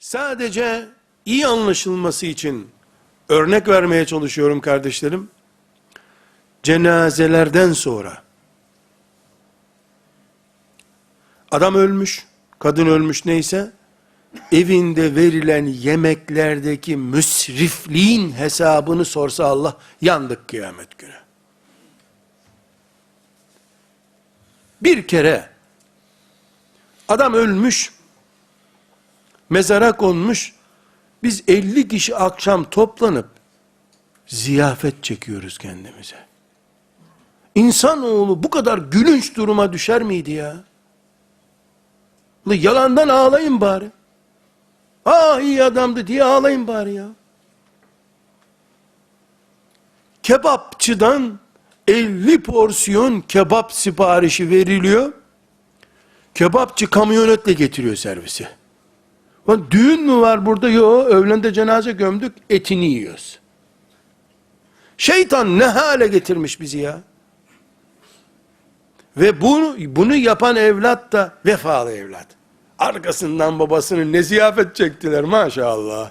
Sadece iyi anlaşılması için örnek vermeye çalışıyorum kardeşlerim. Cenazelerden sonra adam ölmüş, kadın ölmüş neyse evinde verilen yemeklerdeki müsrifliğin hesabını sorsa Allah yandık kıyamet günü. Bir kere adam ölmüş, mezara konmuş, biz 50 kişi akşam toplanıp ziyafet çekiyoruz kendimize. İnsanoğlu bu kadar gülünç duruma düşer miydi ya? Yalandan ağlayın bari. Ah iyi adamdı diye ağlayın bari ya. Kebapçıdan 50 porsiyon kebap siparişi veriliyor. Kebapçı kamyonetle getiriyor servisi. Lan düğün mü var burada? Yok. Öğlende cenaze gömdük. Etini yiyoruz. Şeytan ne hale getirmiş bizi ya? Ve bunu, bunu yapan evlat da vefalı evlat. Arkasından babasının ne ziyafet çektiler maşallah.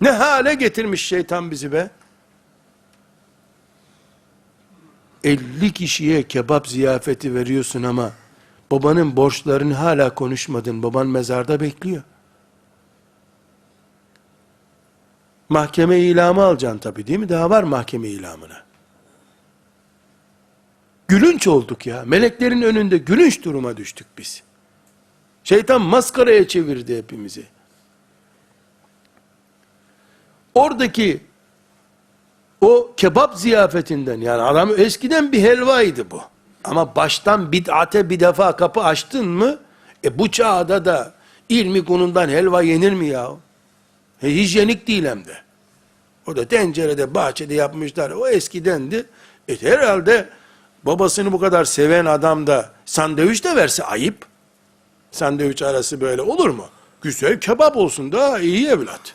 Ne hale getirmiş şeytan bizi be. 50 kişiye kebap ziyafeti veriyorsun ama babanın borçlarını hala konuşmadın. Baban mezarda bekliyor. Mahkeme ilamı alacaksın tabii değil mi? Daha var mahkeme ilamına. Gülünç olduk ya. Meleklerin önünde gülünç duruma düştük biz. Şeytan maskaraya çevirdi hepimizi. Oradaki o kebap ziyafetinden yani adam eskiden bir helvaydı bu. Ama baştan bid'ate bir defa kapı açtın mı e bu çağda da ilmi konundan helva yenir mi ya? E, hijyenik değil hem de. O da tencerede bahçede yapmışlar. O eskidendi. E, herhalde babasını bu kadar seven adam da sandviç de verse ayıp. Sandviç arası böyle olur mu? Güzel kebap olsun daha iyi evlat.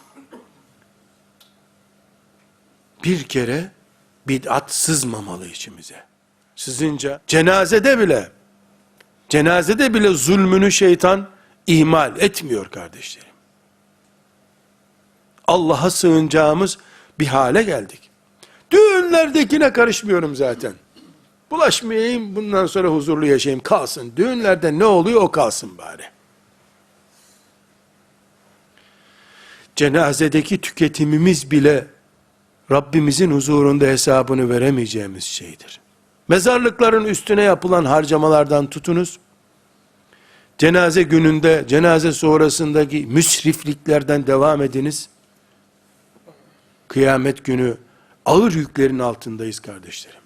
Bir kere bid'at sızmamalı içimize. Sızınca cenazede bile cenazede bile zulmünü şeytan ihmal etmiyor kardeşlerim. Allah'a sığınacağımız bir hale geldik. Düğünlerdekine karışmıyorum zaten. Bulaşmayayım, bundan sonra huzurlu yaşayayım, kalsın. Düğünlerde ne oluyor o kalsın bari. Cenazedeki tüketimimiz bile Rabbimizin huzurunda hesabını veremeyeceğimiz şeydir. Mezarlıkların üstüne yapılan harcamalardan tutunuz, cenaze gününde, cenaze sonrasındaki müsrifliklerden devam ediniz. Kıyamet günü ağır yüklerin altındayız kardeşlerim.